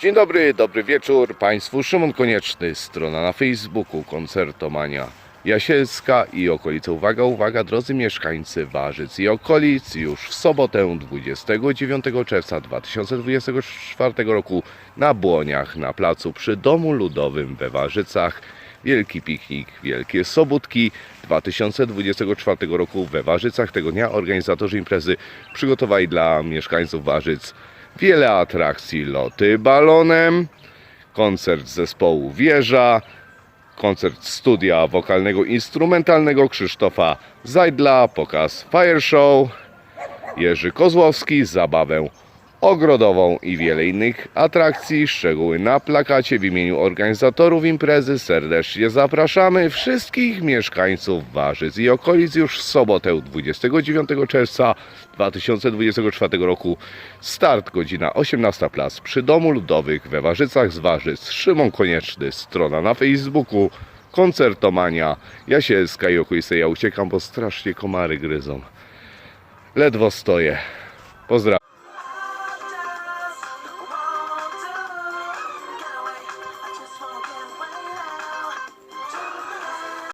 Dzień dobry, dobry wieczór Państwu. Szymon Konieczny, strona na Facebooku Koncertomania Jasielska i okolice. Uwaga, uwaga, drodzy mieszkańcy Warzyc i okolic, już w sobotę 29 czerwca 2024 roku na Błoniach, na placu przy Domu Ludowym we Warzycach. Wielki piknik, wielkie sobótki. 2024 roku we Warzycach. Tego dnia organizatorzy imprezy przygotowali dla mieszkańców Warzyc wiele atrakcji, loty balonem, koncert zespołu Wieża, koncert studia wokalnego instrumentalnego Krzysztofa Zajdla, pokaz Fire Show, Jerzy Kozłowski, zabawę ogrodową i wiele innych atrakcji. Szczegóły na plakacie w imieniu organizatorów imprezy. Serdecznie zapraszamy wszystkich mieszkańców Warzyc i okolic już w sobotę 29 czerwca 2024 roku. Start godzina 18 plac przy Domu Ludowych we Warzycach z Warzyc. Szymon Konieczny, strona na Facebooku. Koncertomania Jasielska i okolice. Ja uciekam, bo strasznie komary gryzą. Ledwo stoję. Pozdrawiam.